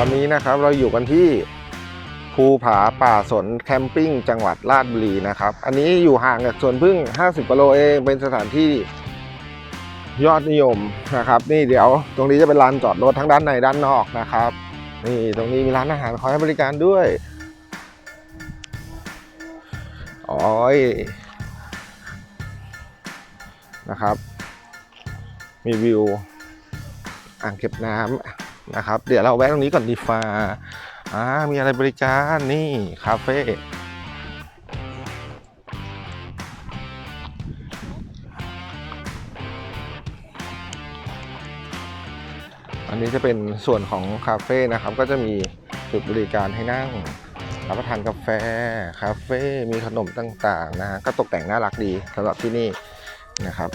อนนี้นะครับเราอยู่กันที่ภูผาป่าสนแคมปิ้งจังหวัดราชบุรีนะครับ อันนี้อยู่ห่างจากสวนพึ่ง 50กิโลเองเป็นสถานที่ยอดนิยมนะครับ นี่เดี๋ยวตรงนี้จะเป็นลานจอดรถทั้งด้านในด้านนอกนะครับ นี่ตรงนี้มีร้านอาหารคอยให้บริการด้วยอ๋อยนะครับ มีวิว อ่างเก็บน้ำ นะครับ เดี๋ยวเราแวะตรงนี้ก่อนดีฟ้าอ่ามีอะไรบริการนี่คาเฟ่อันนี้จะเป็นส่วนของคาเฟ่นะครับ ก็จะมีจุดบริการให้นั่งรับประทานกาแฟ คาเฟ่ มีขนมต่างๆนะฮะก็ตกแต่งน่ารักดีสำหรับที่นี่นะครับ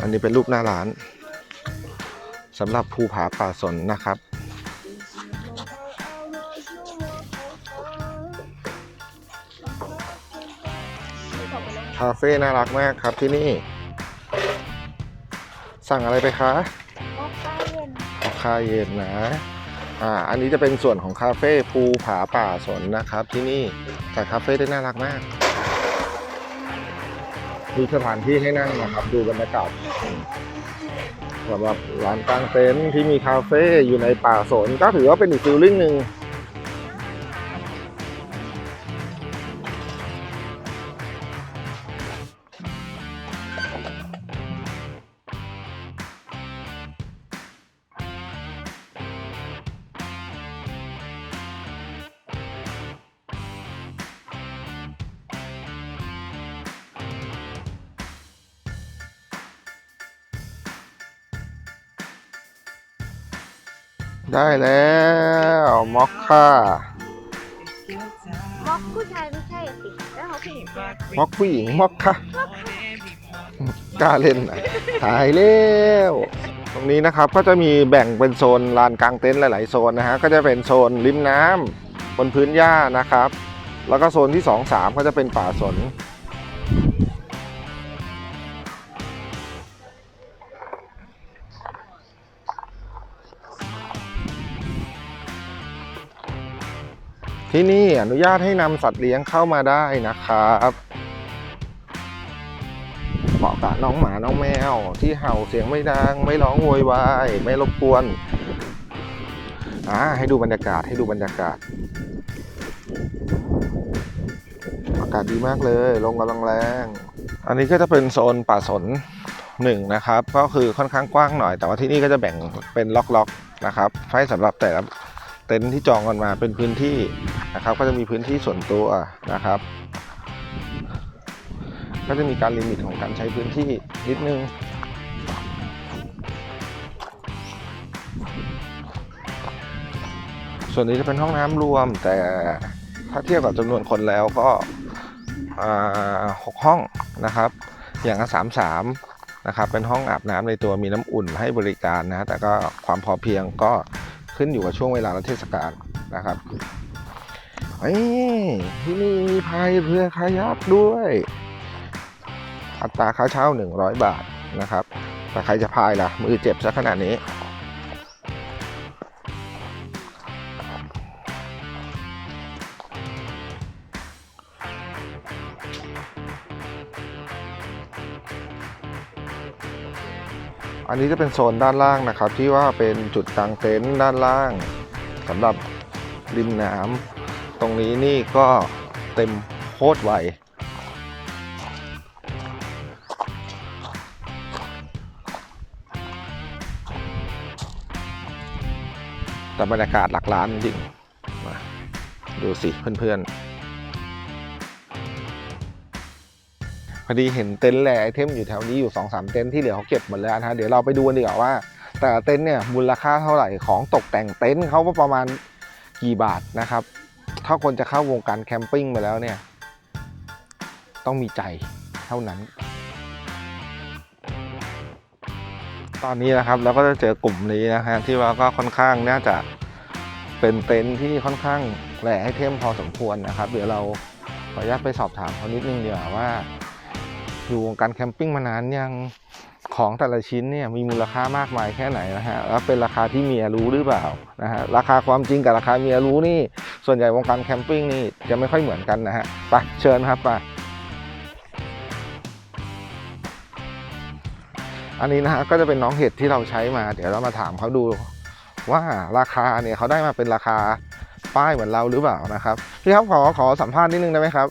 อันนี้เป็นรูปหน้าร้าน สำหรับภูผาป่าสนนะครับ คาเฟ่น่ารักมากครับที่นี่ สั่งอะไรไปคะมอคค่าเย็นมอคค่าเย็นนะ อ่า อันนี้จะเป็นส่วนของคาเฟ่ภูผาป่าสนนะครับ ที่นี่จัดคาเฟ่ได้น่ารักมากมีสถานที่ให้นั่งนะครับ ดูบรรยากาศ สำหรับร้านกลางเต็นท์ที่มีคาเฟ่อยู่ในป่าสนก็ถือว่าเป็นอีกฟิลลิ่งหนึ่ง ได้แล้วมอคค่ามอคผู้ชายไม่ใช่อะสิ แล้วเขาผู้หญิงใช่ไหมมอคผู้หญิงมอคค่ะกล้าเล่นอะถ่ายเร็วตรงนี้นะครับก็จะมีแบ่งเป็นโซนลานกลางเต็นท์หลาย ๆ โซนนะฮะก็จะเป็นโซนริมน้ำบนพื้นหญ้านะครับ แล้วก็โซนที่ 2 3 ก็จะเป็นป่าสน ที่นี่อนุญาตให้นำสัตว์เลี้ยงเข้ามาได้นะครับเหมาะกับน้องหมาน้องแมว ที่เห่าเสียงไม่ดัง ไม่ร้องโวยวายไม่รบกวนอ่าให้ดูบรรยากาศให้ดูบรรยากาศ อากาศดีมากเลยลมกำลังแรง อันนี้ก็จะเป็นโซนป่าสนหนึ่งนะครับ ก็คือค่อนข้างกว้างหน่อย แต่ว่าที่นี่ก็จะแบ่งเป็นล็อกๆนะครับให้สำหรับแต่ละ เต็นท์ที่จองกันมาเป็นพื้นที่นะครับ ก็จะมีพื้นที่ส่วนตัวนะครับ ก็จะมีการลิมิตของการใช้พื้นที่นิดนึงส่วนนี้จะเป็นห้องน้ำรวม แต่ถ้าเทียบกับจำนวนคนแล้วก็หกห้องนะครับ อย่างละสามสามนะครับ เป็นห้องอาบน้ำในตัวมีน้ำอุ่นให้บริการนะ แต่ก็ความพอเพียงก็ ขึ้นอยู่กับช่วงเวลาและเทศกาลนะครับเอ้ที่นี่มีพายเรือคายักด้วย อัตราค่าเช่า 100 บาทนะครับแต่ใครจะพายล่ะ มือเจ็บซะขนาดนี้ อันนี้จะเป็นโซนด้านล่างนะครับ ที่ว่าเป็นจุดกางเต็นท์ด้านล่างสำหรับริมน้ำตรงนี้นี่ก็เต็มโคตรไวแต่บรรยากาศหลักล้านจริงมาดูสิเพื่อนๆ อดีเห็นเต็นท์แลไอเทมอยู่แถวนี้อยู่2อสเต็นท์ที่เหลือเขาเก็บหมดแล้วนะฮะเดี๋ยวเราไปดูกันดีกว่าว่า แต่เต็นท์เนี่ยมูลค่าเท่าไหร่ของตกแต่งเต็นท์เขาประมาณกี่บาทนะครับ ถ้าคนจะเข้าวงการแคมปิ้งไปแล้วเนี่ย ต้องมีใจเท่านั้น ตอนนี้นะครับเราก็จะเจอกลุ่มนี้นะฮะที่ว่าก็ค่อนข้างน่าจะเป็นเต็นท์ที่ค่อนข้างแหล่ให้เทมพอสมควรนะครับ เดี๋ยวเราขออนุญาตไปสอบถามเขานิดนึงดีกว่าว่า อยู่วงการแคมปิ้งมานานยังของแต่ละชิ้นเนี่ยมีมูลค่ามากมายแค่ไหนนะฮะแล้วเป็นราคาที่เมียรู้หรือเปล่านะฮะราคาความจริงกับราคาเมียรู้นี่ ส่วนใหญ่วงการแคมปิ้งนี่จะไม่ค่อยเหมือนกันนะฮะไปเชิญครับไปอันนี้นะฮะก็จะเป็นน้องเห็ดที่เราใช้มา เดี๋ยวเรามาถามเขาดูว่าราคาเนี่ยเขาได้มาเป็นราคาป้ายเหมือนเราหรือเปล่านะครับพี่ครับขอขอสัมภาษณ์นิดนึงได้ไหมครับ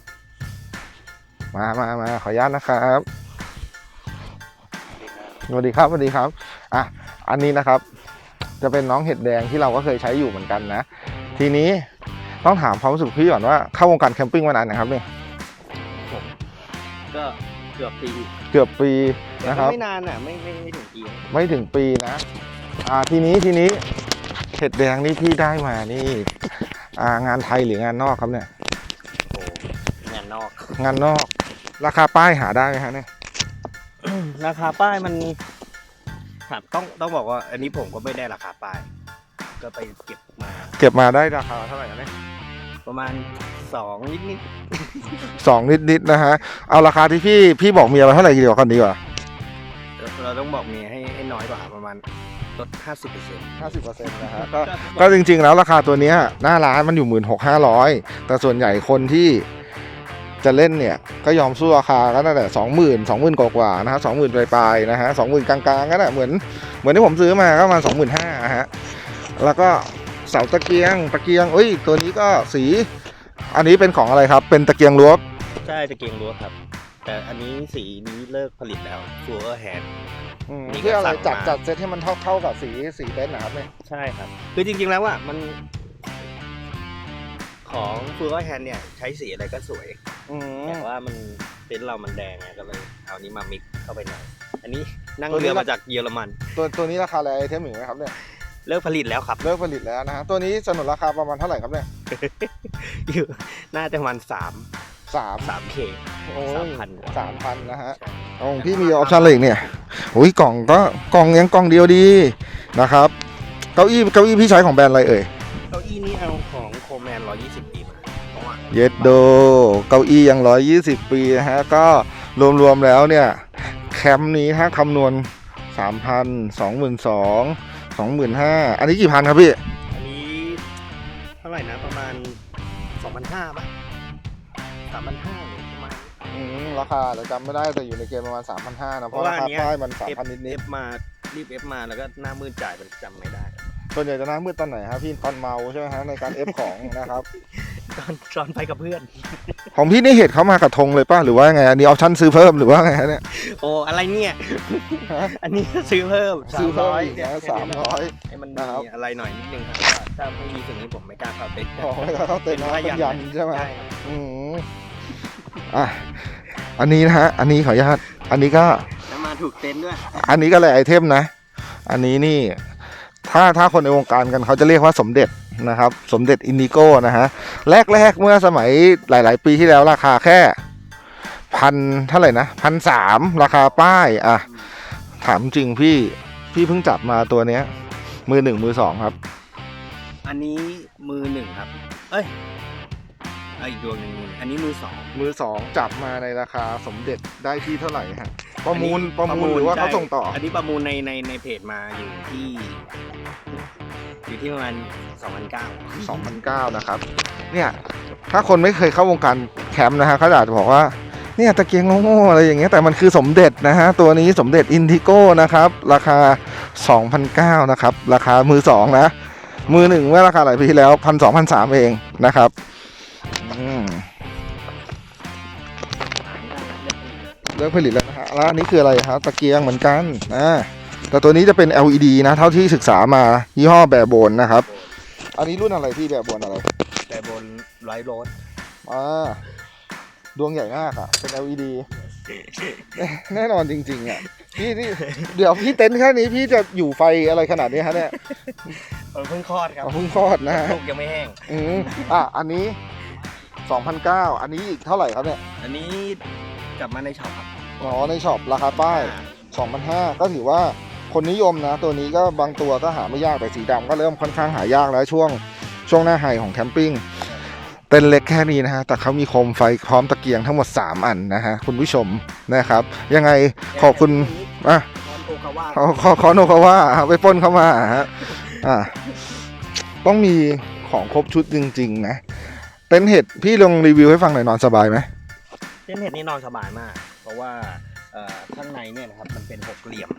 มามามาขออนุญาตนะครับสวัสดีครับสวัสดีครับอะอันนี้นะครับ จะเป็นน้องเห็ดแดงที่เราก็เคยใช้อยู่เหมือนกันนะ ทีนี้ต้องถามความรู้สึกพี่ก่อนว่าเข้าวงการแคมปิ้งมานานนะครับเนี่ยก็เกือบปีเกือบปีแต่นะคก็รับไม่นานอะไม่ไม่ไม่ถึงปีไม่ถึงปีนะอ่าทีนี้ทีนี้เห็ดแดงนี่พี่ได้มานี่อ่างานไทยหรืองานนอกครับเนี่ยโอ้งานนอกงานนอก ราคาป้ายหาได้ไหมฮะเนี่ยราคาป้ายมันครับต้องต้องบอกว่า อันนี้ผมก็ไม่ได้ราคาป้าย ก็ไปเก็บมา เก็บมาได้ราคาเท่าไหร่นะเนี่ยประมาณสองนิดนิดสองนิดๆนะฮะ เอาราคาที่พี่พี่บอกเมียไว้เท่าไหร่ดีกว่ากันดีกว่าๆเราต้องบอกเมียให้ให้น้อยกว่าประมาณลดห้าสิบเปอร์เซ็นต์ห้าสิบเปอร์เซ็นต์นะฮะก็ก็จริงๆแล้วราคาตัวเนี้ยหน้าร้านมันอยู่หมื่นหกห้าร้อยแต่ส่วนใหญ่คนที่ จะเล่นเนี่ยก็ยอมสู้ราคาก็ตั้งแต่สองหมื่นสองหมื่นกว่าๆนะฮะสองหมื่นปลายๆนะฮะสองหมื่นกลางๆก็น่ะเหมือนเหมือนที่ผมซื้อมาก็ประมาณสองหมื่นห้าฮะแล้วก็เสาตะเกียงตะเกียงเอ้ยตัวนี้ก็สี อันนี้เป็นของอะไรครับ เป็นตะเกียงรั้วใช่ตะเกียงรั้วครับ แต่อันนี้สีนี้เลิกผลิตแล้วฟัวแฮนอืมนี่ก็เพื่ออะไรสั่งมาจัดจัดเซตให้มันเท่าเท่ากับสีสีเต็นท์นะครับเนี่ยใช่ครับคือจริงๆแล้วอะมัน ของฟัวแฮนเนี่ยใช้สีอะไรก็สวยอืมแต่ว่ามันเต็นท์เรามันแดงไงก็เลยเอานี้มามิกเข้าไปหน่อย อันนี้นั่งตัวนี้เรือละมาจากเยอรมัน ตัวตัวนี้ราคาอะไรไอเทมหนึ่งไหมครับเนี่ยเลิกผลิตแล้วครับ เลิกผลิตแล้วนะฮะตัวนี้สนุนราคาประมาณเท่าไหร่ครับเนี่ยอยู่น่าจะประมาณสามสามสามเคโอ้ย3,000สามพันนะฮะของพี่มีออปชั่นอะไรอีกเนี่ยโอ้ยกล่องก็กล่องยังกล่องเดียวดีนะครับเก้าอี้เก้าอี้พี่ใช้ของแบรนด์อะไรเอ่ยเก้าอี้นี้เอาของโคแมน120ปีมา เพราะว่าเยดโด เก้าอี้ยังร้อยยี่สิบปีนะฮะ ก็รวมๆแล้วเนี่ย แคมป์นี้ถ้าคำนวณสามพันสองหมื่นสองสองหมื่นห้าอันนี้กี่พันครับพี่ อันนี้เท่าไหร่นะประมาณ 2,500ป่ะ3,500หรือประมาณ อืมราคาเราจำไม่ได้แต่อยู่ในเกณฑ์ประมาณสามพันห้านะเพราะเพราะราว่าคาอันเนี้ย ป้ายมันสามเอฟพันนิดเอฟมารีบเอฟมาแล้วก็หน้ามืดจ่ายมันจำไม่ได้ ๆส่วนใหญ่จะหน้ามืดตอนไหนครับพี่ตอนเมาใช่ไหมฮะในการเอฟของนะครับ ตอนตอนไปกับเพื่อน ของพี่นี่เหตุเขามากับธงเลยป่ะหรือว่าไงอันนี้ออปชั่นซื้อเพิ่มหรือว่าไงฮะเนี่ย โอ้อะไรเนี่ยฮะอันนี้ซื้อเพิ่มซื้อเพิ่ม300อีกเนี่ยนะสามร้อยให้มันนะครับมีอะไรหน่อยนิดนึงครับถ้าไม่มีสิ่งนี้ผมไม่กล้าเข้าเต็นท์ของไม่เข้าเต็นท์นะผ้าเป็นยันใช่ไหม ใช่ครับ อืมอะ อันนี้นะฮะ อันนี้ขออนุญาต อันนี้ก็ แล้วมาถูกเต็นท์ด้วย อันนี้ก็เลยไอเทมนะ อันนี้นี่ ถ้าถ้าคนในวงการกันเขาจะเรียกว่าสมเด็จนะครับ สมเด็จอินดิโก้นะฮะแรกๆเมื่อสมัยหลาย ๆ ปีที่แล้วราคาแค่พันเท่าไหร่นะพันสามราคาป้ายอะถามจริงพี่พี่เพิ่งจับมาตัวเนี้ย มือหนึ่งมือสองครับ อันนี้มือหนึ่งครับ เอ้ย เอาอีกดวงหนึ่งมืออันนี้มือสอง มือสองจับมาในราคาสมเด็จได้ที่เท่าไหร่ฮะประมูลอันนี้ประมูลหรือว่าเขาใช่ส่งต่อ อันนี้ประมูลในในในเพจมาอยู่ที่ อยู่ที่ประมาณ2,009 2009นะครับ เนี่ยถ้าคนไม่เคยเข้าวงการแคมป์นะฮะเขาอาจจะบอกว่าเนี่ยตะเกียงโง่ๆอะไรอย่างเงี้ยแต่มันคือสมเด็จนะฮะตัวนี้สมเด็จอินทิโก้นะครับราคา2,009นะครับราคามือสองนะมือหนึ่งเมื่อราคาหลายปีที่แล้วพันสองพันสามเองนะครับอืม เลิกผลิตแล้วนะฮะแล้วอันนี้คืออะไรครับตะเกียงเหมือนกันอ่าแต่ตัวนี้จะเป็น LED นะ เท่าที่ศึกษามายี่ห้อแบร์โบนนะครับ อันนี้รุ่นอะไรพี่แบบบนอะไรแต่บนไลท์โรดอ่าดวงใหญ่มากอะ เป็น LED แน่แน่นอนจริงๆอะพี่นี่เดี๋ยวพี่เต็นท์แค่นี้พี่จะอยู่ไฟอะไรขนาดนี้ฮะเนี่ยเออเพิ่งคลอดครับเอาเพิ่งคลอดนะฮะลูกยังไม่แห้ง อืมอะอันนี้ 2,009อันนี้อีกเท่าไหร่ครับเนี่ย อันนี้กลับมาในช็อปครับอ๋อ ในช็อปราคาป้าย2,500ก็ถือว่าคนนิยมนะ ตัวนี้ก็บางตัวก็หาไม่ยากแต่สีดำก็เริ่มค่อนข้างหายากแล้วช่วงช่วงหน้าไฮของแคมปิ้งเต็นท์เล็กแค่นี้นะฮะ แต่เขามีโคมไฟพร้อมตะเกียงทั้งหมด 3 อันนะฮะ คุณผู้ชมนะครับ ยังไงขอบคุณอะมอกาว่าเขาเขาเขาโนเขาว่าไปปล้นเข้ามาฮะอ่าต้องมีของครบชุดจริง ๆ นะ เต็นท์เห็ดพี่ลองรีวิวให้ฟังหน่อยนอนสบายไหมเต้นเห็ดนี่นอนสบายมาก เพราะว่าเอ่อข้างในเนี่ยนะครับมันเป็นหกเหลี่ยม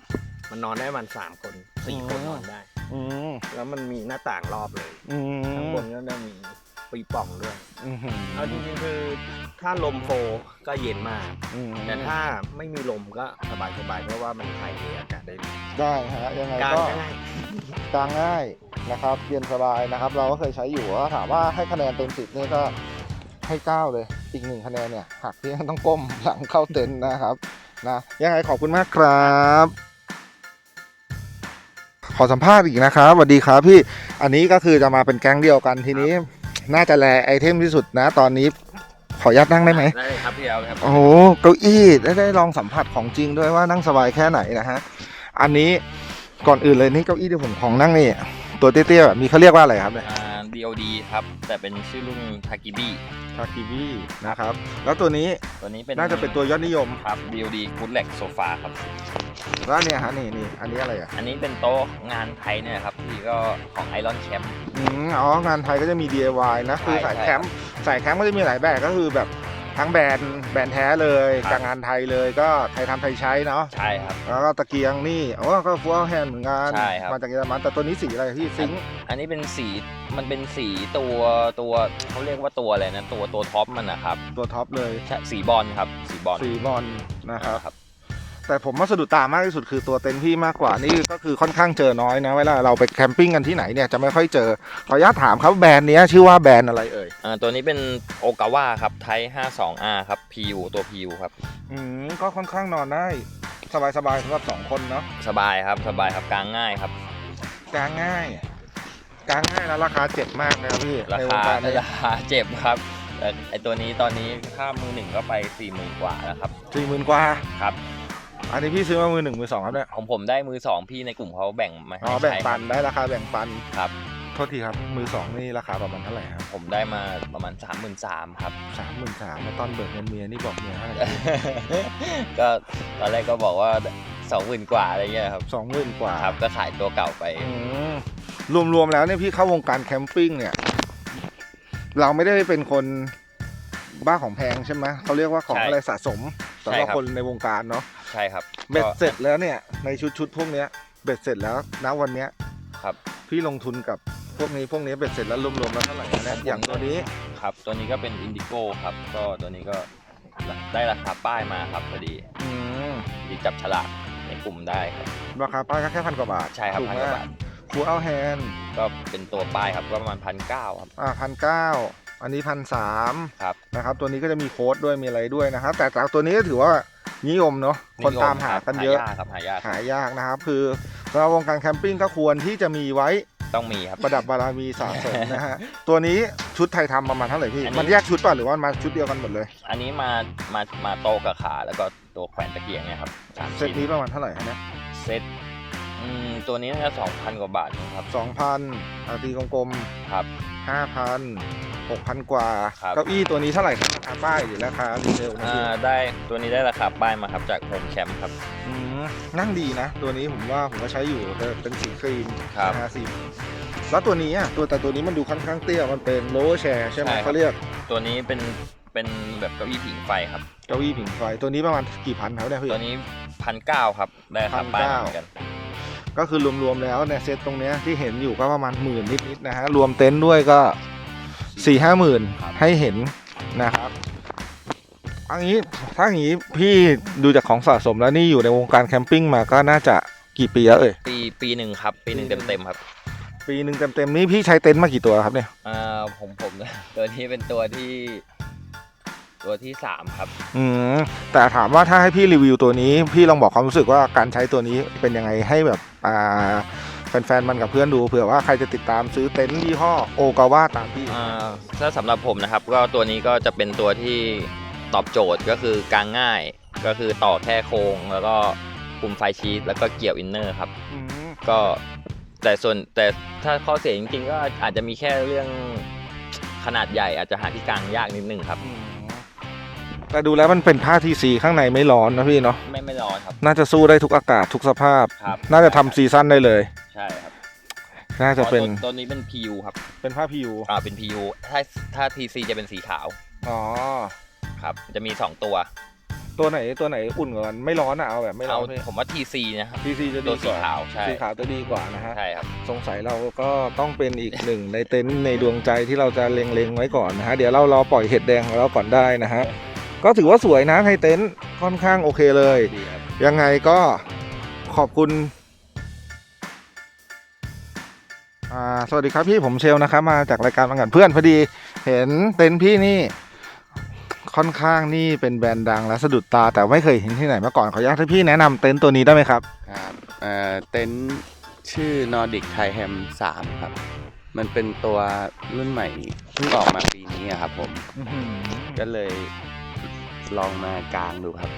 มันนอนได้ประมันสามคนสี่คนนอนได้ อืมแล้วมันมีหน้าต่างรอบเลยอืมข้างบนก็จะมี ปีป่องด้วยอืมเอาจริงๆคือถ้าลมโฟก็เย็นมาก อืมแต่ถ้าไม่มีลมก็สบายสบายๆเพราะว่ามันถ่ายเทอากาศได้ดีได้ฮะยังไงการก็ง่ายกางง่ายนะครับ เย็นสบายนะครับ เราก็เคยใช้อยู่ว่าถามว่าให้คะแนนเต็มสิบนี่ก็ให้เก้าเลย อีกหนึ่งคะแนนเนี่ยหักที่ต้องก้มหลังเข้าเต็นท์นะครับนะยังไงขอบคุณมากครับ ขอสัมภาษณ์อีกนะครับสวัสดีครับพี่อันนี้ก็คือจะมาเป็นแก๊งเดียวกันทีนี้ น่าจะแลไอเทมที่สุดนะ ตอนนี้ขออนุญาตนั่งได้ไหมได้ครับพี่เอาครับโอ้โหเก้าอี้ได้ได้ลองสัมผัสของจริงด้วยว่านั่งสบายแค่ไหนนะฮะอันนี้ก่อนอื่นเลยนี่เก้าอี้ที่ผมของนั่งนี่ตัวเตี้ยๆแบบนี้เขาเรียกว่าอะไรครับเนี่ยอ่า DOD ครับ แต่เป็นชื่อรุ่นทากิบิทากิบีนะครับ แล้วตัวนี้ตัวนี้เป็นน่าจะเป็นตัวยอดนิยม ครับ DOD Good Leg Sofa ครับ แล้วเนี่ยฮะนี่นี่อันนี้อะไรอะอันนี้เป็นโต๊ะงานไทยเนี่ยครับที่ก็ของ Iron Camp อืมอ๋องานไทยก็จะมี DIY นะคือใช่สายใช่แคมป์สายแคมป์ก็จะมีหลายแบบก็คือแบบทั้งแบรนด์แบรนด์แท้เลยครับ จากงานไทยเลยก็ไทยทำไทยใช้เนาะใช่ครับ แล้วก็ตะเกียงนี่อ๋อก็ฟัวแฮนเหมือนกันใช่ครับ มาจากเยอรมันแต่ตัวนี้สีอะไรพี่ซิงค์อันนี้เป็นสีมันเป็นสีตัวตัวเขาเรียกว่าตัวอะไรนะตัวตัวท็อปมันนะครับตัวท็อปเลยใช่สีบอลครับสีบอลสีบอลนะครับ ครับ แต่ผมว่าสะดุดตามากที่สุดคือตัวเต็นท์พี่มากกว่านี่ก็คือค่อนข้างเจอน้อยนะ เวลาเราไปแคมปิ้งกันที่ไหนเนี่ยจะไม่ค่อยเจอขออนุญาตถามครับแบรนด์เนี้ยชื่อว่าแบรนด์อะไรเอ่ยอ่าตัวนี้เป็นโอกาวาครับไทย 52R ครับ PU ตัว PU ครับ อืมก็ค่อนข้างนอนได้สบายสบายๆสำหรับสองคนเนาะสบายครับสบายครับกางง่ายครับ กางง่ายกางง่ายแล้วราคาเจ็บมากนะครับพี่ราในวงคาการนี้ราคาเจ็บครับแต่ไอตัวนี้ตอนนี้ค่ามือหนึ่งก็ไปสี่หมื่นกว่าแล้วครับสี่หมื่นกว่าครับ อันนี้พี่ซื้อมามือหนึ่งมือสองครับเนี่ยของผมได้มือสองพี่ในกลุ่มเขาแบ่งมาให้อ๋อแบ่งใช้ปันได้ราคาแบ่งปันครับ โทษทีครับมือสองนี่ราคาประมาณเท่าไหร่ครับผมได้มาประมาณสามหมื่นสามครับ สามหมื่นสามตอนเบิกเงินเมียนี่บอกเมียให้ก็ตอนแรกก็บอกว่าสองหมื่นกว่าอะไรเงี้ยครับสองหมื่นกว่าครับก็ขายตัวเก่าไป อืมรวมๆแล้วเนี่ยพี่เข้าวงการแคมปิ้งเนี่ย เราไม่ได้เป็นคนบ้าของแพงใช่ไหมเขาเรียกว่าของใช่อะไรสะสมสำหรับใช่ครับ คนในวงการเนาะ ใช่ครับเบ็ดก็ เสร็จแล้วเนี่ยในชุดชุดๆพวกเนี้ยเบ็ดเสร็จแล้วณวันเนี้ยครับ พี่ลงทุนกับพวกนี้พวกนี้เบ็ดเสร็จแล้วรวมๆแล้วเท่าไหร่นะเนี่ยอย่างตัวนี้ครับ ตัวนี้ก็เป็นอินดิโก้ครับ ก็ตัวนี้ก็ได้ราคาป้ายมาครับพอดีอืมที่จับฉลากในกลุ่มได้ครับ ราคาป้ายก็แค่พันกว่าบาทใช่ครับถูกพันไหมกว่าบาทฟูเอาแฮนก็เป็นตัวป้ายครับก็ประมาณพันเก้าครับ อ่าพันเก้าอันนี้พันสามครับ นะครับตัวนี้ก็จะมีโค้ดด้วยมีอะไรด้วยนะครับแต่จากตัวนี้ก็ถือว่า นิยมเนาะคนตามหากันเยอะหายากครับหายากหายากนะครับ คือสำหรับวงการแคมปิ้งก็ควรที่จะมีไว้ต้องมีครับประดับบารมีสะสมนะฮะตัวนี้ชุดไทยทำประมาณเท่าไหร่พี่อันนี้มันแยกชุดป่ะหรือว่ามันมาชุดเดียวกันหมดเลย อันนี้มามามาโตะกับขาแล้วก็ตัวแขวนตะเกียงเนี่ยครับสามเซตชิ้นนี้ประมาณเท่าไหร่ฮะเนี่ยเซตอืมตัวนี้น่าจะสองพันกว่าบาทนะครับสองพันอาตีกลมครับ ๆห้าพันหกพันกว่า ครับ เก้าอี้ตัวนี้เท่าไหร่ครับราคาป้ายหรือราคารีเซลนะอ่าพี่ได้ตัวนี้ได้ราคาป้ายมาครับจากโฮมแคมป์ครับ อืมนั่งดีนะ ตัวนี้ผมว่าผมก็ใช้อยู่แต่เป็นสีครีมครับ นะฮะสีแล้วตัวนี้อะตัวแต่ตัวนี้มันดูค่อนข้างเตี้ยมันเป็นโลว์แชร์ใช่ไหมใช่ครับ เขาเรียกตัวนี้เป็นเป็นแบบเก้าอี้ผิงไฟครับ เก้าอี้ผิงไฟตัวนี้ประมาณกี่พันครับเนี่ยพี่ ตัวนี้พันเก้าครับได้ราคาป้ายมาเหมือนกัน ก็คือรวมๆแล้วเนี่ยเซตตรงเนี้ยที่เห็นอยู่ก็ประมาณหมื่นนิดๆนะฮะรวมเต็นท์ด้วยก็สี่ห้าหมื่นครับให้เห็นนะครับเอันนี้ถ้าอย่างนี้พี่ดูจากของสะสมแล้วนี่อยู่ในวงการแคมปิ้งมาก็น่าจะกี่ปีแล้วเอ่ยปีปีหนึ่งครับ ปีหนึ่งเต็มเต็มๆครับปีหนึ่งเต็มๆนี่พี่ใช้เต็นท์มากี่ตัวครับเนี่ยอ่าผมผมตัวนี้เป็นตัวที่ ตัวที่สามครับ อืมแต่ถามว่าถ้าให้พี่รีวิวตัวนี้ พี่ลองบอกความรู้สึกว่าการใช้ตัวนี้เป็นยังไงให้แบบอ่าแฟนๆ มันกับเพื่อนดูเผื่อว่าใครจะติดตามซื้อเต็นท์ยี่ห้อโอกาวาตามพี่อ่าถ้าสำหรับผมนะครับ ก็ตัวนี้ก็จะเป็นตัวที่ตอบโจทย์ก็คือกางง่าย ก็คือต่อแค่โครงแล้วก็คุมไฟชีสแล้วก็เกี่ยวอินเนอร์ครับ อืมก็แต่ส่วนแต่ถ้าข้อเสียจริงๆ ก็อาจจะมีแค่เรื่องขนาดใหญ่อาจจะหาที่กลางยากนิดนึงครับ อืม แต่ดูแล้วมันเป็นผ้าทีซีข้างในไม่ร้อนนะพี่เนาะไม่ไม่ร้อนครับ น่าจะสู้ได้ทุกอากาศทุกสภาพ ครับน่าจะทำซีซั่นได้เลย ใช่ครับน่าจะเป็นตัวตัวนี้เป็น PU ครับเป็นผ้าพิวอ่าเป็น PU ถ้าถ้า TC จะเป็นสีขาวอ๋อครับจะมี2ตัวตัวไหนตัวไหนอุ่นกว่ากันไม่ร้อนอะเอาแบบไม่ร้เอาอนพี่ผมว่า TC นะครับ ทีซีจะตัดีวกสีว่าขาวใช่สีขาวจะดีกว่านะฮะ ใช่ครับ สงสัยเราก็ต้องเป็นอีกหนึ่งในเต็นท์ในดวงใจที่เราจะเล็งๆไว้ก่อนนะฮะ เดี๋ยวเรารอปล่อยเห็ดแดงของเราก่อนได้นะฮะ ก็ถือว่าสวยนะในเต็นท์ค่อนข้างโอเคเลย ดีครับ ยังไงก็ขอบคุณอ่าสวัสดีครับพี่ผมเชลนะครับมาจากรายการบังกันเพื่อนพอดี เห็นเต็นท์พี่นี่ ค่อนข้างนี่เป็นแบรนด์ดังและสะดุดตาแต่ไม่เคยเห็นที่ไหนมาก่อนขออนุญาตให้พี่แนะนำเต็นท์ตัวนี้ได้ไหมครับครับเอ่อเต็นท์ชื่อ Nordic Thai Ham 3 ครับ มันเป็นตัวรุ่นใหม่เพิ่งออกมาปีนี้อะครับผม ก็เลย ลองมากางดูครับ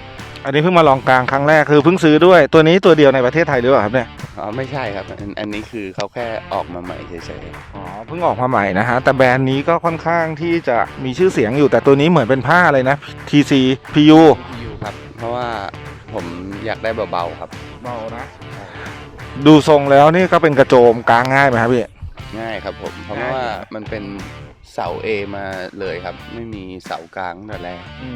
อันนี้เพิ่งมาลองกลางครั้งแรกคือเพิ่งซื้อด้วยตัวนี้ตัวเดียวในประเทศไทยหรือเปล่าครับเนี่ยอ๋อไม่ใช่ครับอันอันนี้คือเขาแค่ออกมาใหม่เฉยอ๋อเพิ่งออกมาใหม่นะฮะแต่แบรนด์นี้ก็ค่อนข้างที่จะมีชื่อเสียงอยู่แต่ตัวนี้เหมือนเป็นผ้าอะไรนะ TC PU ๆครับ เพราะว่าผมอยากได้เบาๆครับ เบานะดูทรงแล้วนี่ก็เป็นกระโจมกลางง่ายไหมครับพี่ ง่ายครับผม เพราะง่าย ว่าอยู่นะมันเป็น เสา A มาเลยครับ ไม่มีเสากลางตั้งแต่แรกอื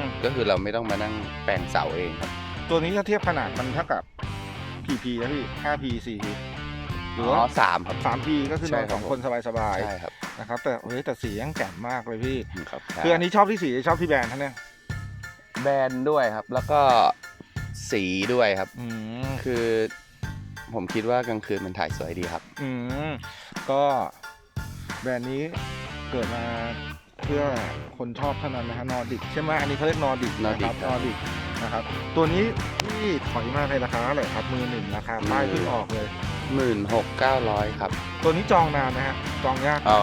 มก็คือเราไม่ต้องมานั่งแปลงเสาเองครับตัวนี้ถ้าเทียบขนาดมันเท่ากับ PP นะพี่ 5P 4P หรืออ๋ว่าอสามครับ 3P ก็คือนอนสองคนสบายใช่ครับๆนะครับ แต่เฮ้ยแต่สียังแจ่มมากเลยพี่ ครับคืออันนี้ชอบที่สีชอบที่แบรนด์ท่านเนี่ยแบรนด์ด้วยครับ แล้วก็สีด้วยครับ อืม คือ ผมคิดว่ากลางคืนมันถ่ายสวยดีครับ อืมก็แบรนด์นี้ เกิดมาเพื่อคนชอบเท่านั้นนะฮะนอร์ดิกใช่ไหมอันนี้เขาเรียกนอร์ดิกนะค Nordic รับคนรัอบร์ดิกนะครับ ตัวนี้ที่ถอยมาในราคาอะไรครับมือหนึ่งราคาป้ายเพิ่งออกเลย หมื่นหกเก้าร้อยครับตัวนี้จองนานนะฮะจองยาก อ๋อ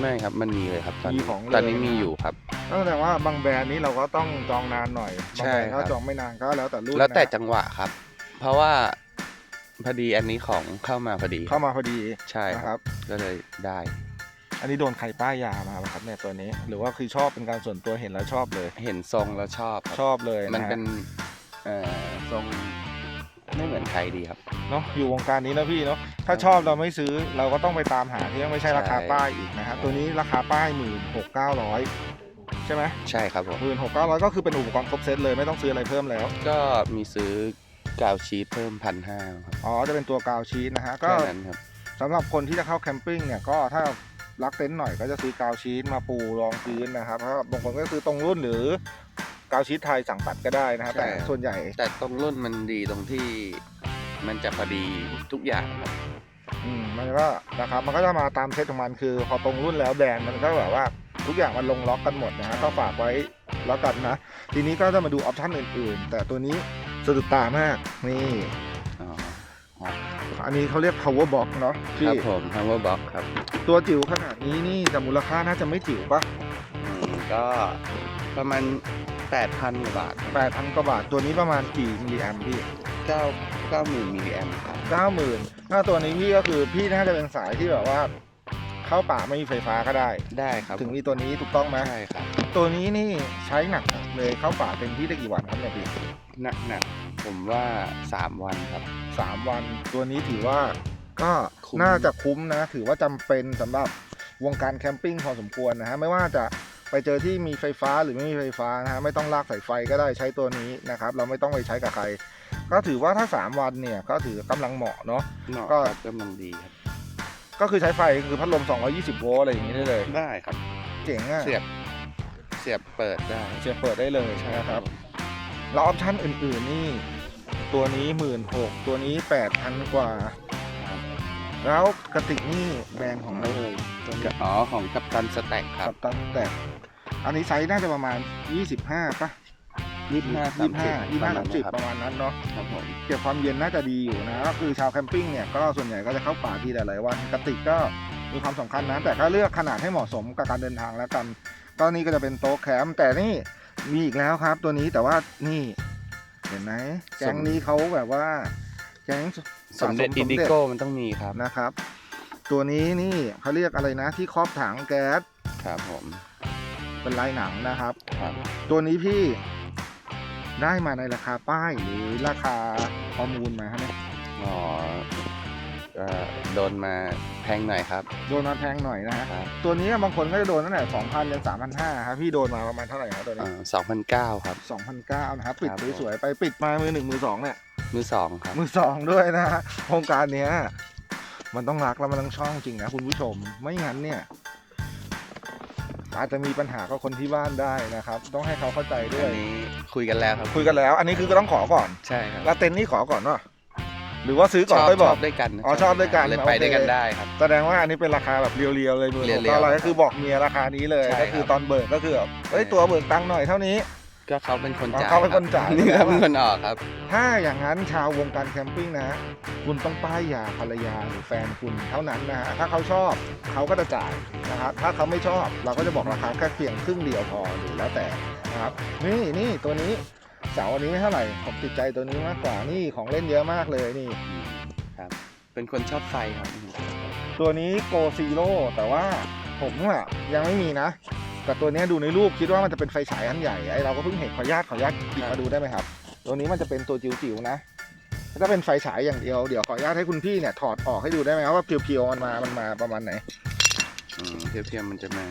ไม่ครับมันมีเลยครับตอนมีนี้ของเลย ตอนนี้มีอยู่ครับก็แสดงว่าบางแบรนด์นี้เราก็ต้องจองนานหน่อยบางใช่แบรนด์ครัก็บ จองไม่นานก็แล้วแต่รุ่นแล้วแต่นะจังหวะครับ เพราะว่าพอดีอันนี้ของเข้ามาพอดีเข้ามาพอดีใช่นะคครัรับ บ ก็เลยได้ อันนี้โดนใครป้ายยามาไหมครับเนี่ยตัวนี้ หรือว่าคือชอบเป็นการส่วนตัวเห็นแล้วชอบเลย เห็นทรงแล้วชอบคชรับอบเลยะฮะมันเป็นเอ่อทรงไม่เหมือนใครดีครับ เนาะอยู่วงการนี้นะพี่เนาะถ้าชอบเราไม่ซื้อเราก็ต้องไปตามหาที่ไม่ใช่ราคาใช่ป้ายอีกนะฮะตัวนี้ราคาป้ายหมื่นหกเก้าร้อยใช่ไหมใช่ครับผมหมื่นหกเก้าร้อยก็คือเป็นอุปกรณ์ครบเซตเลยไม่ต้องซื้ออะไรเพิ่มแล้ว ก็มีซื้อกาวชีทเพิ่มพันห้าครับอ๋อจะเป็นตัวกาวชีสนะฮะก็แค่นั้นครับสำหรับคนที่จะเข้าแคมปิ้งเนี่ยก็ถ้า รักเต็นท์หน่อยก็จะซื้อกาวชีสมาปูรองพื้นนะครับเพราะบางคนก็ซื้อตรงรุ่นหรือกาวชีสไทยสั่งตัดก็ได้นะครับแต่ส่วนใหญ่ แต่ตรงรุ่นมันดีตรงที่มันจะพอดีทุกอย่างครับ อืมมันก็นะครับมันก็จะมาตามเซตของมันคือ พอตรงรุ่นแล้วแบรนด์มันก็แบบว่าทุกอย่างมันลงล็อกกันหมดนะฮะก็ฝากไว้แล้วกันนะ ทีนี้ก็จะมาดูออปชั่นอื่นๆ แต่ตัวนี้สะดุดตามากนี่อ๋อ อันนี้เขาเรียก power box เนาะคที่รับผมทัมเวอร์บ็อกครับตัวจิ๋วขนาดนี้นี่แต่มูลค่าน่าจะไม่จิ๋วปะอืมก็ประมาณ 8,000กว่าบาทครับแปดพันกว่าบาทตัวนี้ประมาณกี่มิลลิแอมพี่9 90,000มิลลิแอมครับเก้าหมื่นถ้าตัวนี้พี่ก็คือพี่น่าจะเป็นสายที่แบบว่า เข้าป่าไม่มีไฟฟ้าก็ได้ ได้ครับถึงมีตัวนี้ถูกต้องไหมใช่ครับ ตัวนี้นี่ใช้หนักๆเลยเข้าป่าเต็มที่ได้กี่วันครับเนี่ยพี่ หนักหนักๆผมว่า 3 วันครับ สามวัน ตัวนี้ถือว่าก็คุ้ม น่าจะคุ้มนะ ถือว่าจำเป็นสำหรับวงการแคมปิ้งพอสมควรนะฮะ ไม่ว่าจะไปเจอที่มีไฟฟ้าหรือไม่มีไฟฟ้านะฮะ ไม่ต้องลากสายไฟก็ได้ใช้ตัวนี้นะครับ เราไม่ต้องไปใช้กับใคร ก็ถือว่าถ้า 3 วันเนี่ย ก็ถือกำลังเหมาะเนาะ เหมาะก็ ครับกำลังดีครับ ก็คือใช้ไฟคือพัดลม 220 โวลต์อะไรอย่างนี้ได้เลย ได้ครับ เจ๋งอะเสียบ เสียบเปิดได้ เสียบเปิดได้เลยนะครับ แล้วออปชั่นอื่น ๆ นี่ ตัวนี้หมื่นหกตัวนี้แปดพันกว่า แล้วกระติกนี่แบรนด์ของเราเลยตัวนี้อ๋อของกัปตันสแต็กครักับ บตันแต่อันนี้ไซส์น่าจะประมาณ 25ป่ะยี่สิบห้ายี่ห้ายี่ห้าสามสิบคปรับระมาณนั้นเนาะ ครับผมเก็บความเย็นน่าจะดีอยู่นะก็คือชาวแคมปิ้งเนี่ยก็ส่วนใหญ่ก็จะเข้าป่าทีหลายๆวันกระติกก็มีความสำคัญนะแต่ก็เลือกขนาดให้เหมาะสมกับการเดินทางแล้วกัน ก็นี่ก็จะเป็นโต๊ะแคมป์แต่นี่ มีอีกแล้วครับ ตัวนี้แต่ว่านี่ เห็นไหมแก๊งนี้เขาแบบว่า แก๊งสมเด็จอินดิโก้มันต้องมีครับนะครับ ตัวนี้นี่เขาเรียกอะไรนะ ที่ครอบถังแก๊สครับผมตเป็นลายหนังนะครับครับ ตัวนี้พี่ได้มาในราคาป้ายหรือราคาประมูลมาครับเนี่ยอ๋อเอ่อโดนมาแพงหน่อยครับ โดนมาแพงหน่อยนะฮะครับ ตัวนี้บางคนก็จะโดนตั้งแต่2,000ยัน3,500ครับพี่โดนมาประมาณเท่าไหร่ครับตัวนี้สองพันเก้า2,900 ครับ 2,900นะครับปิดครับผม สวยๆไปปิดมามือหนึ่งมือสองเนี่ย มือสองครับ มือสองด้วยนะฮะโครงการเนี้ย มันต้องรักแล้วมันต้องช่องจริงนะคุณผู้ชมไม่งั้นเนี่ย อาจจะมีปัญหากับคนที่บ้านได้นะครับ ต้องให้เขาเข้าใจด้วอัย นนี้คุยกันแล้วครับ คุยกันแล้ว อันนี้คือก็ต้องขอก่อน ใช่ครับ แล้วเต็นท์นี่ขอก่อนว่า หรือว่าซื้อก่อนชอบค่อยบชออกบด้วยกันอ๋อชอบด้วยกันเลยโอเคไปด้วยกันได้ครับ แสดงว่าอันนี้เป็นราคาแบบเรียวๆเลยมือเรียวๆเท่าไหรครับก็คือบอกเมียราคานี้เลย ใช่ก็คือครับตอนเบิกก็คือแบบเฮ้ยตัวเบิกตังค์หน่อยเท่านี้ ก็เขาเป็นคนอ๋อจ่ายเขาเป็นคนจ่ายรับนี่เขาเป็นคนออกครับ ถ้าอย่างนั้นชาววงการแคมปิ้งนะ คุณต้องป้ายยาภรรยาหรือแฟนคุณเท่านั้นนะฮะถ้าเขาชอบเขาก็จะจ่ายนะครับถ้าเขาไม่ชอบเราก็จะบอกราคาแค่เพียงครึ่งเดียวพอหรือแล้วแต่นะครับนี่นี่ตัวนี้ เสาอันนี้ไม่เท่าไหร่ผมติดใจตัวนี้มากกว่านี่ของเล่นเยอะมากเลยนี่ ครับ เป็นคนชอบไฟครับตัวนี้โกซีโร่แต่ว่าผมอะยังไม่มีนะ แต่ตัวเนี้ยดูในรูปคิดว่ามันจะเป็นไฟฉายอันใหญ่ไอเราก็เพิ่งเห็นขออนุญาตขออนุญาตหยิบมาดูได้ไหมครับ ตัวนี้มันจะเป็นตัวจิ๋วๆนะถ้าเป็นไฟฉายอย่างเดียวเดี๋ยวขออนุญาตให้คุณพี่เนี่ยถอดออกให้ดูได้ไหมครับว่าเพียวๆมันมามันมาประมาณไหนอืมเทียมๆมันจะมา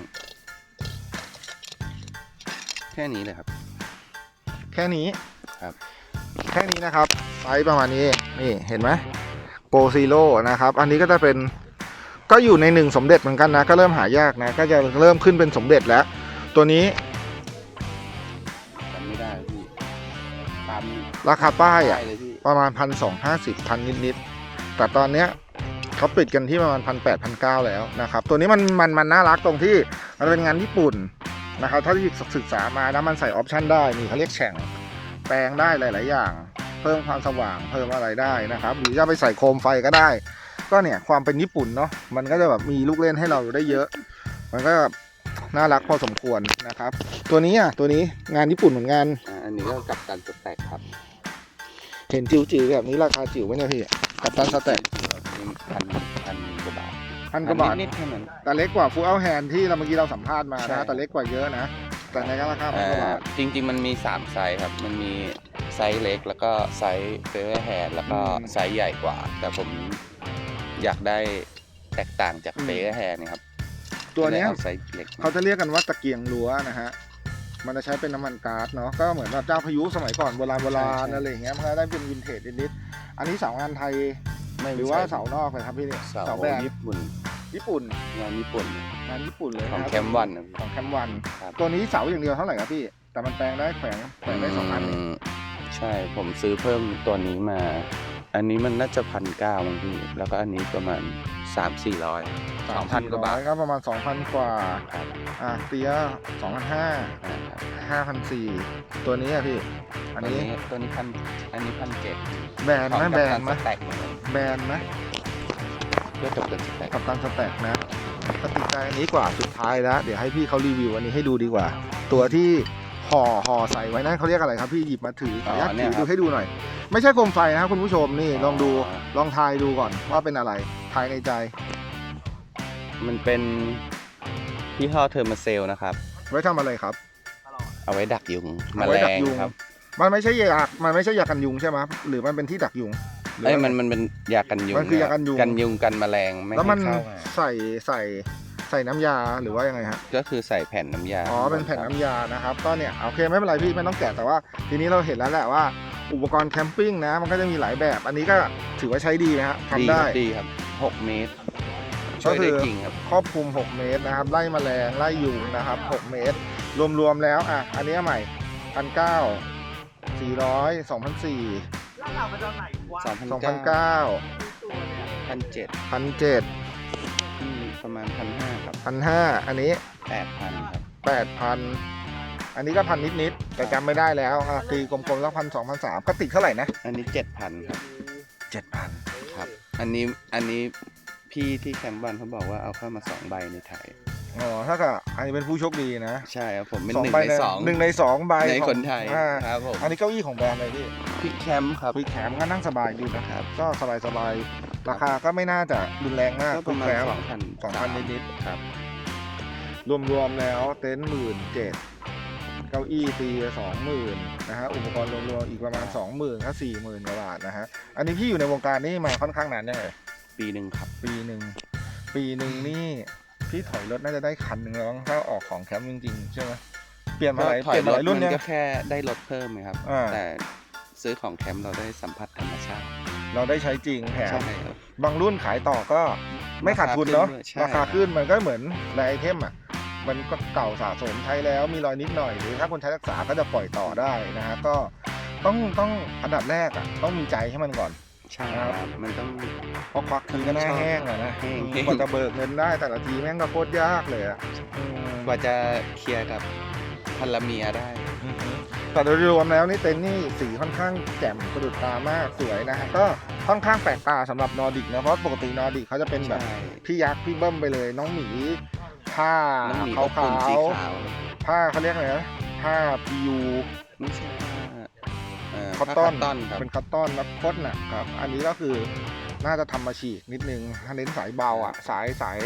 แค่นี้เลยครับ แค่นี้ครับ แค่นี้นะครับไซส์ประมาณนี้ นี่เห็นไหมโปรซีโร่นะครับ อันนี้ก็จะเป็นก็อยู่ในหนึ่งสมเด็จเหมือนกันนะ ก็เริ่มหายากนะ ก็จะเริ่มขึ้นเป็นสมเด็จแล้ว ตัวนี้จำไม่ได้พี่ตามราคาป้ายอะ เลยพี่ประมาณพันสองห้าสิบพันนิดๆ แต่ตอนเนี้ยเขาปิดกันที่ประมาณพันแปดพันเก้าแล้วนะครับ ตัวนี้มันมันมันน่ารักตรงที่มันเป็นงานญี่ปุ่น นะครับถ้าที่ศึกษามานะมันใส่ออปชันได้นี่เขาเรียกแฉ่งแปลงได้หลาย ๆ อย่าง เพิ่มความสว่างเพิ่มอะไรได้นะครับ หรือจะไปใส่โคมไฟก็ได้ ก็เนี่ยความเป็นญี่ปุ่นเนาะมันก็จะแบบมีลูกเล่นให้เราได้เยอะ มันก็แบบน่ารักพอสมควรนะครับ ตัวนี้อะตัวนี้งานญี่ปุ่นเหมือนกันอ่าอันนี้ก็กับการตกแต่งครับเห็นจิ๋วๆแบบนี้ราคาจิ๋วไหมเนี่ยพี่กับตันสแต็กพันพันกว่าบาท พันกว่าบาท นิดๆแค่นั้น แต่เล็กกว่าฟู l เอาแฮนที่เราเมื่อกี้เราสัมภาษณ์มาใช่ นะแต่เล็กกว่าเยอะนะ แต่ในก็ราคาพันกว่าบาทจริง ๆ มันมี 3 ไซส์ครับ มันมีไซส์เล็กแล้วก็ไซส์เฟเวอร์แฮนแล้วก็อืมไซส์ใหญ่กว่า แต่ผมอยากได้แตกต่างจากอืม เฟเวอร์แฮนนะครับตัวเนี้ย ก็ลอาไซส์เล็กมาเขาจะเรียกกันว่าตะเกียงรั้วนะฮะ มันจะใช้เป็นน้ำมันก๊าซเนาะ ก็เหมือนแบบเจ้าพายุสมัยก่อนโบราณโบราณอะไรอย่างเงี้ย มันก็ได้เป็นวินเทจนิดๆอันนี้เสางานไทย ไม่หรือว่าใช่เสานอกเลยครับพี่เนี่ยเสาเสาแบรนด์ญี่ปุ่นญี่ปุ่นงานญี่ปุ่นงานญี่ปุ่นเลยของนะแคมป์วันนะของแคมป์วันครับตัวนี้เสาอย่างเดียวเท่าไหร่ครับพี่ แต่มันแปลงได้แขวนแขวนได้สองอันนี่มใช่ผมซื้อเพิ่มตัวนี้มา อันนี้มันน่าจะพันเก้าบางทีแล้วก็อันนี้ประมาณสามสี่ร้อยสองพันกว่าบาทก็ประมาณสองพันกว่าครับอะเตียสองพันห้าอ่าครับ ห้าพันสี่ตัวนี้อะพี่ อันตัวนี้นี้ตัวนี้พันอันนี้พันเจ็ดแบรนด์ไหมแบรนด์ไหมสแต็กเหมือนกันแบรนด์ไหมเพื่อกับตันสแต็กกับการสแต็กนะก็ติดใจอันนี้กว่าสุดท้ายแล้ว เดี๋ยวให้พี่เขารีวิวอันนี้ให้ดูดีกว่า ตัวที่ห่อห่อใส่ไว้นั่นเขาเรียกอะไรครับพี่หยิบมาถือขออนุญาตถือดูให้ดูหน่อย ไม่ใช่โคมไฟนะครับคุณผู้ชมนี่ลองดูลองทายดูก่อนว่าเป็นอะไรทายในใจ มันเป็นยี่ห้อเทอร์มาเซลนะครับ ไว้ทำอะไรครับ เอาไว้ดักยุงแมเอาลไว้ดักงยุง ครับมันไม่ใช่ยามันไม่ใช่ยากันยุงใช่ไหมหรือมันเป็นที่ดักยุงหรือเอ้ยว่ามันมันเป็นยากันยุงมันคือยากันยุง กันยุงกันแมลงไม่แล้วมันให้เข้ามาใส่ใส่ใส่น้ำยาหรือว่ายังไงฮะ ก็คือใส่แผ่นน้ำยาอ๋อ เป็นแผ่นน้ำยานะครับ ก็เนี่ยโอเคไม่เป็นไรพี่ไม่ต้องแกะแต่ว่าทีนี้เราเห็นแล้วแหละว่า อุปกรณ์แคมปิ้งนะ มันก็จะมีหลายแบบ อันนี้ก็ถือว่าใช้ดีนะฮะดีทำได้ครับดีครับหกเมตร ช่วยได้ก็คือจริงครับครอบคลุม 6 เมตรนะครับไล่แมลงไล่ยุงนะครับ 6 เมตร รวมๆแล้วอะอันนี้ใหม่พันเก้าสี่ร้อยสองพันสี่สองพันสองเก้าพันเก้าพันเจ็ดพันเจ็ดที่ประมาณพันห้าครับพันห้าอันนี้แปดพันครับแปดพันอันนี้ก็พันนิดๆแต่จำไม่ได้แล้วอะตีกลมๆแล้วพันสองพันสามก็ติดเท่าไหร่นะอันนี้เจ็ดพันครับเจ็ดพันครับ อันนี้อันนี้ พี่ที่แคมป์วันเขาบอกว่าเอาเข้ามาสองใบในไทย อ๋อถ้ากับอันนี้เป็นผู้โชคดีนะใช่ครับผมเป็นสองหนึ่งใบในสองหนึ่งในสองใบในของคนไทยอ่าครับผมอันนี้เก้าอี้ของแบรนด์อะไรพี่พี่แคมป์ครับคุยแขมก็นั่งสบายดีนะครับ ก็สบายสบายๆราคาก็ไม่น่าจะรุนแรงมากก็ประมาณแล้วสองพันสองพันนิดครับๆรวมๆแล้วเต็นท์หมื่นเจ็ดเก้าอี้ตีสองหมื่นนะฮะอุปกรณ์รวมๆอีกประมาณสองหมื่นถ้าสี่หมื่นกว่าบาทนะฮะอันนี้พี่อยู่ในวงการนี้มาค่อนข้างนานยังไง ปีหนึ่งครับ ปีหนึ่งปีหนึ่งนี่พี่ถอยรถน่าจะได้คันหนึ่งแล้วมั้งถ้าออกของแคมป์จริงๆใช่ไหมเปลี่ยนมาหลายถอเปลี่ยยนรมาหถลายรุ่นมัเนี่ยก็แค่ได้รถเพิ่มไงครับอ่าแต่ซื้อของแคมป์เราได้สัมผัสธรรมชาติ เราได้ใช้จริงแถมใช่ครับบางรุ่นขายต่อก็ไม่ขาดทุนเนาะใช่ราคาขึ้นมันก็เหมือนแรไอเทมอะมันก็เก่าสะสมใช้แล้วมีรอยนิดหน่อย หรือถ้าคนใช้รักษาก็จะปล่อยต่อได้นะฮะก็ต้องต้องอันดับแรกอะต้องมีใจให้มันก่อน ใช่ครับ มันต้อง เพราะควักทีก็หน้าแห้งอะนะแห้ง กว่าจะเบิกเงินได้แต่ละทีแม่งก็โคตรยากเลยอะอืมกว่าจะเคลียร์กับภรรเมียได้ แต่โดยรวมแล้วนี่เต็นท์นี่สีค่อนข้างแจ่มสะดุดตามากสวยนะฮะก็ค่อนข้างแปลกตาสำหรับนอร์ดิกนะเพราะปกตินอร์ดิกเขาจะเป็นแบบ ใช่พี่ยักษ์พี่เบิ้มไปเลยน้องหมีผ้าน้องหมีขาก็วปุ่นสีขาวขาวผ้าเขาเรียกอะไรนะผ้าพียูไม่ใช่ผ้าเอ่อ คอตผ้าตอนตอนครับเป็นคอตตอนแล้วคดนะครับ อันนี้ก็คือน่าจะทำมาฉีกนิดนึงเน้นสายเบาอะ สายสาย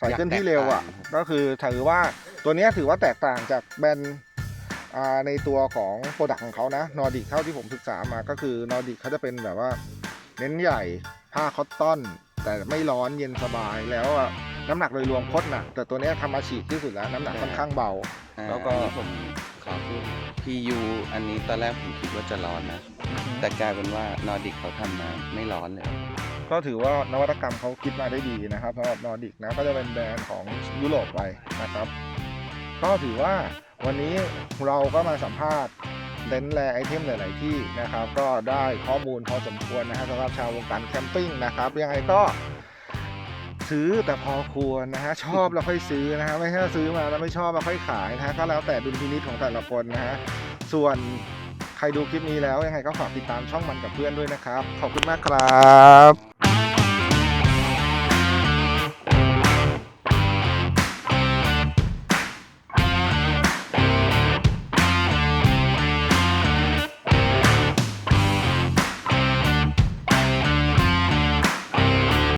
สายเคลื่อนที่เร็วอะ ก็คือถือว่าตัวเนี้ยถือว่าแตกต่างจากแบรนด์อ่าในตัวของโปรดักต์ของเขานะนอร์ดิกเท่าที่ผมศึกษามาก็คือนอร์ดิกเขาจะเป็นแบบว่า เน้นใหญ่ผ้าคอตตอน แต่ไม่ร้อนเย็นสบายแล้วอะน้ำหนักโดยรวมคดหนักแต่ตัวเนี้ยทำมาฉีกที่สุดแล้ว น้ำหนักค่อนข้างเบา อ่าแล้วก็ อันนี้ผมขอพูด PU อันนี้ตอนแรกผมคิดว่าจะร้อนนะ แต่กลายเป็นว่านอร์ดิกเขาทำมาไม่ร้อนเลย ก็ถือว่านวัตกรรมเขาคิดมาได้ดีนะครับสำหรับนอร์ดิกนะก็จะเป็นแบรนด์ของยุโรปไปนะครับ ก็ถือว่าวันนี้เราก็มาสัมภาษณ์ เต็นท์แลไอเทมหลาย ๆ ที่นะครับ ก็ได้ข้อมูลพอสมควรนะฮะสำหรับชาววงการแคมปิ้งนะครับ ยังไงก็ซื้อแต่พอควรนะฮะชอบแล้วค่อยซื้อนะฮะไม่ใช่ซื้อมาแล้วไม่ชอบแล้วค่อยขายนะฮะก็แล้วแต่ดุลพินิจของแต่ละคนนะฮะส่วนใครดูคลิปนี้แล้วยังไงก็ฝากติดตามช่องมันกับเพื่อนด้วยนะครับ ขอบคุณมากครับ